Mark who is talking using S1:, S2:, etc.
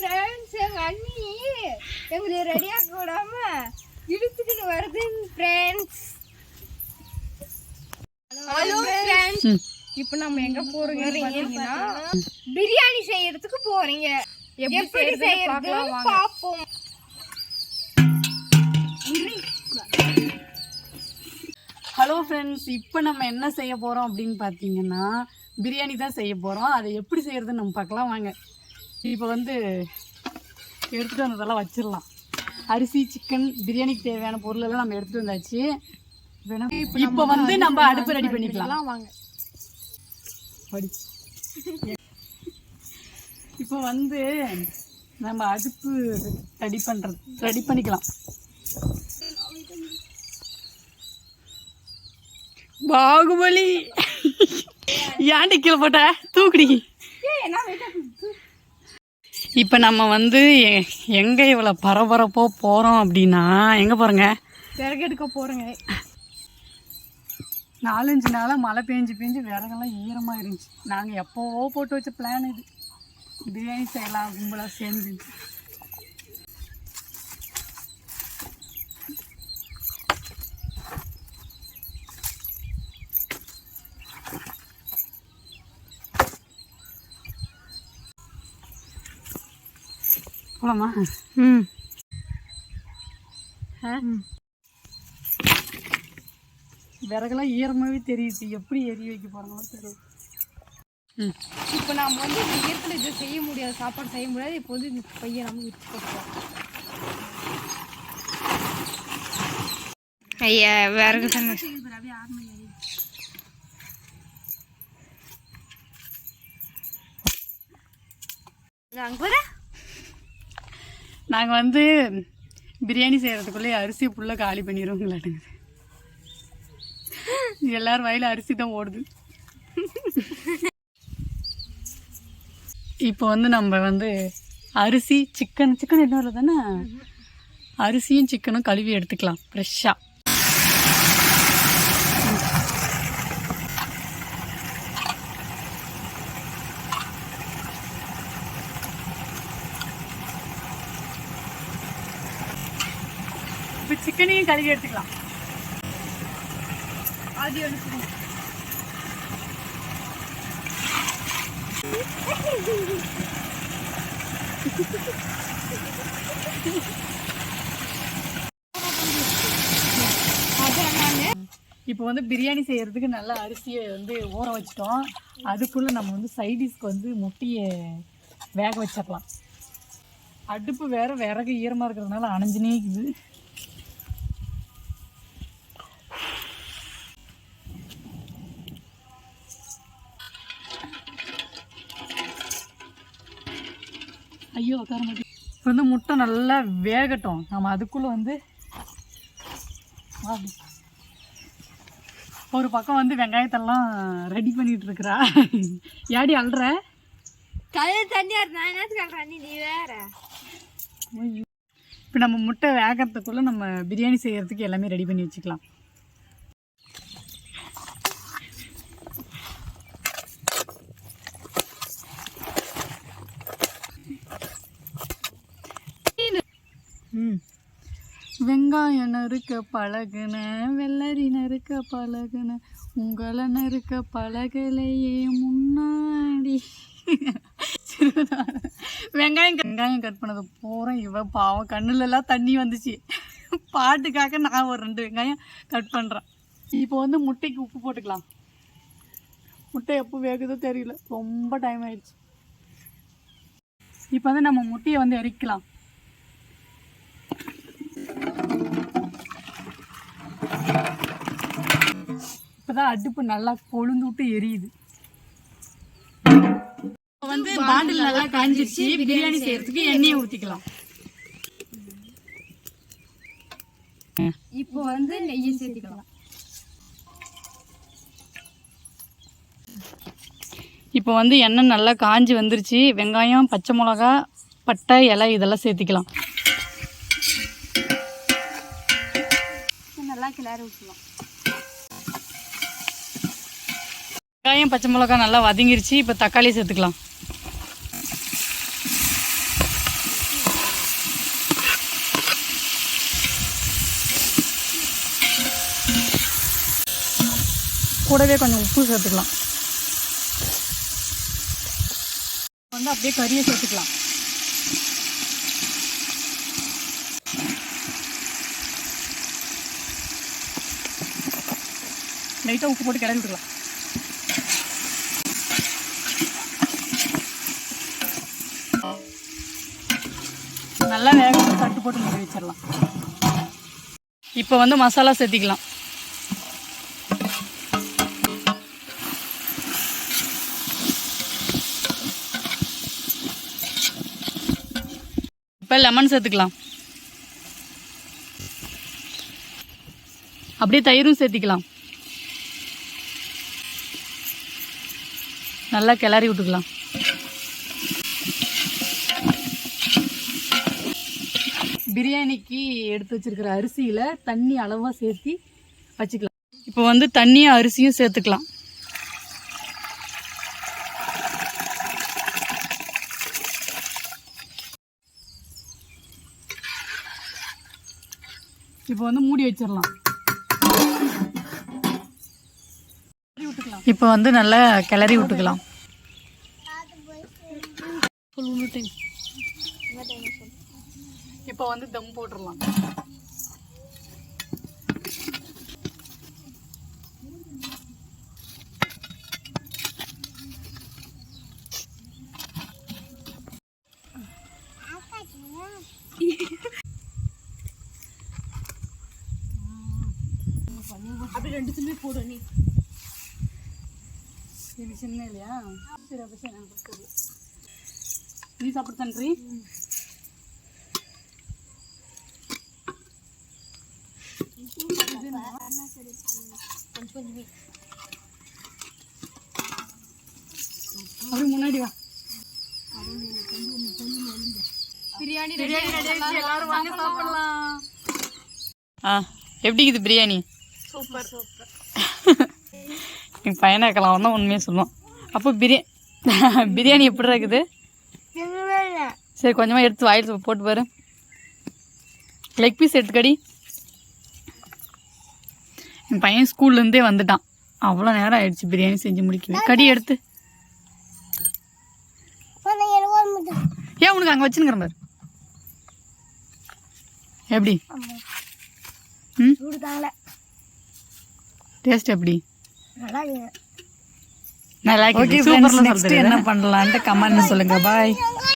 S1: Friends எங்க அண்ணி. எங்களை ரெடியாக்க விடாம இழுத்துக்கிட்டு வருது ஃப்ரெண்ட்ஸ் ஹலோ ஃப்ரெண்ட்ஸ். இப்போ நம்ம எங்க போறோம் பாத்தீங்கன்னா பிரியாணி செய்யறதுக்கு போறீங்க. எப்படி செய்யறது பாப்போம்
S2: ஹலோ ஃப்ரெண்ட்ஸ் இப்போ நம்ம என்ன செய்ய போகிறோம் அப்படின்னு பார்த்தீங்கன்னா பிரியாணி தான் செய்ய போகிறோம் அதை எப்படி செய்யறதுன்னு நம்ம பார்க்கலாம் வாங்க. இப்போ வந்து எடுத்துகிட்டு வந்ததெல்லாம் வச்சிடலாம். அரிசி சிக்கன் பிரியாணிக்கு தேவையான பொருள் எல்லாம் நம்ம எடுத்துகிட்டு வந்தாச்சு. இப்போ வந்து நம்ம அடுப்பு ரெடி பண்ணிக்கலாம்.
S1: வாங்க.
S2: படி. இப்போ வந்து நம்ம அடுப்பு ரெடி பண்ணுறது ரெடி பண்ணிக்கலாம். பாகுபலி. ஏன்டி கீழே போட்ட? தூக்குடி. இப்போ நம்ம வந்து எங்கே இவ்வளோ பரபரப்போ போகிறோம் அப்படின்னா எங்கே போகிறோங்க
S1: விறகு எடுக்க போறேங்க.
S2: நாலஞ்சு நாளாக மழை பெஞ்சு பெஞ்சு விறகெல்லாம் ஈரமாக இருந்துச்சு. நாங்கள் எப்போவோ போட்டு வச்ச பிளான் இது. பிரியாணி செய்யலாம் கும்பலாக சேர்ந்து. போலாமா
S1: ம்.
S2: விறகெல்லாம் ஈரமாகவே தெரியுது. எப்படி எரி வைக்க போகிறாங்களோ தெரியும் ம்.
S1: இப்போ நாம வந்து இந்த ஈரத்தில் இதை செய்ய முடியாது சாப்பாடு செய்ய முடியாது. இப்போ வந்து இந்த பையன் நம்ம விட்டு போட்டுருவோம் ஐயா விறகு தானே
S2: நாங்கள் வந்து பிரியாணி செய்கிறதுக்குள்ளே அரிசி ஃபுல்லாக காலி பண்ணிடுவோங்களாட்டுங்க எல்லார் வயலில் அரிசி தான் ஓடுது. இப்போ வந்து நம்ம வந்து அரிசி சிக்கன் சிக்கன் என்ன வரல தானே அரிசியும் சிக்கனும் கழுவி எடுத்துக்கலாம் ஃப்ரெஷ்ஷாக இப்போ சிக்கனையும் கழுவி எடுத்துக்கலாம்.
S1: அது எடுத்து
S2: இப்போ வந்து பிரியாணி செய்யறதுக்கு நல்லா அரிசியை வந்து ஊற வச்சிட்டோம். அதுக்குள்ளே நம்ம வந்து சைடிஷ்க்கு வந்து முட்டையை வேக வச்சிடலாம். அடுப்பு வேற விறகு ஈரமாக இருக்கிறதுனால அணைஞ்சினே இருக்குது. ஐயோ உட்கார மாட்டேன். இப்போ வந்து முட்டை நல்லா வேகட்டும். நம்ம அதுக்குள்ளே வந்து. ஒரு பக்கம் வந்து வெங்காயத்தெல்லாம் ரெடி பண்ணிட்டு இருக்கிறா. ஏடி அல்ற
S1: கல் தண்ணியா
S2: இப்போ நம்ம முட்டை வேகறதுக்குள்ள நம்ம பிரியாணி செய்யறதுக்கு எல்லாமே ரெடி பண்ணி வச்சுக்கலாம் ம் வெங்காயம் நறுக்க பழகுன வெள்ளரி நறுக்க பழகுன உங்களை நறுக்க பழகலையே முன்னாடி. வெங்காயம் வெங்காயம் கட் பண்ணது பூரா இவ பாவம். கண்ணுல எல்லாம் தண்ணி வந்துச்சு. பாட்டுக்காக நான் ஒரு ரெண்டு வெங்காயம் கட் பண்ணுறேன் இப்போ வந்து முட்டைக்கு உப்பு போட்டுக்கலாம். முட்டை எப்போ வேகுதோ தெரியல. ரொம்ப டைம் ஆயிடுச்சு. இப்போ வந்து நம்ம முட்டையை வந்து எரிக்கலாம். இறக்கலாம் இப்போதான் அடுப்பு நல்லா கொழுந்து விட்டு எரியுது. இப்போ வந்து பாண்டில் நல்லா காஞ்சிருச்சு. பிரியாணி செய்யறதுக்கு எண்ணெயை ஊற்றிக்கலாம்
S1: இப்போ வந்து நெய்யை சேர்த்துக்கலாம்.
S2: இப்போ வந்து எண்ணெய் நல்லா காஞ்சி வந்துருச்சு. வெங்காயம் பச்சை மிளகா பட்டை இலை இதெல்லாம் சேர்த்திக்கலாம்.
S1: நல்லா கிளறி விட்டுலாம்
S2: வெங்காயம் பச்சை மிளகா நல்லா வதங்கிருச்சு. இப்போ தக்காளி சேர்த்துக்கலாம். கூடவே கொஞ்சம் உப்பு சேர்த்துக்கலாம். வந்து அப்படியே கறியை சேர்த்துக்கலாம். லைட்டாக உப்பு போட்டு கிளறி விட்டுக்கலாம். நல்லா வேக தட்டு போட்டு மூடி வச்சிடலாம். இப்போ வந்து மசாலா சேர்த்திக்கலாம் இப்போ லெமன் சேர்த்துக்கலாம். அப்படியே தயிரும் சேர்த்திக்கலாம். நல்லா கிளறி விட்டுக்கலாம். பிரியாணிக்கு எடுத்து வச்சிருக்கிற அரிசியில் தண்ணி அளவாக சேர்த்தி வச்சுக்கலாம். இப்போ வந்து தண்ணியும் அரிசியும் சேர்த்துக்கலாம். இப்போ வந்து மூடி வச்சிடலாம். இப்போ வந்து நல்லா கிளறி விட்டுக்கலாம். இப்போ வந்து தம் போட்டுடலாம்.
S1: அப்படி ரெண்டு சில்லி போடு நீ.
S2: இது சின்ன இல்லையா? சரி அப்போ சரி எனக்கு நீ சாப்பிட்டு தன்றி முன்னாடி வா
S1: பிரியாணி
S2: எல்லாரும் வாங்க சாப்பிடலாம் ஆ எப்படி இருக்குது பிரியாணி?
S1: சூப்பர் சூப்பர்
S2: எங்கள் பையனை இருக்கலாம் தான் உண்மையாக சொல்லுவான். அப்போ பிரியா பிரியாணி எப்படி இருக்குது? சரி கொஞ்சமாக எடுத்து வாயில் போட்டு பாரு. Leg piece எடுத்துக்கடி. என் பையன் ஸ்கூல்லேருந்தே வந்துட்டான். அவ்வளோ நேரம் ஆயிடுச்சு பிரியாணி செஞ்சு முடிக்கவே. கடி எடுத்து. ஏன் உனக்கு அங்கே வச்சுருக்கிறேன் பாரு எப்படி? ம்? டேஸ்ட் எப்படி?
S1: நல்லா
S3: ஓகே என்ன பண்ணலான்ட்டு கமெண்ட் சொல்லுங்க. பாய்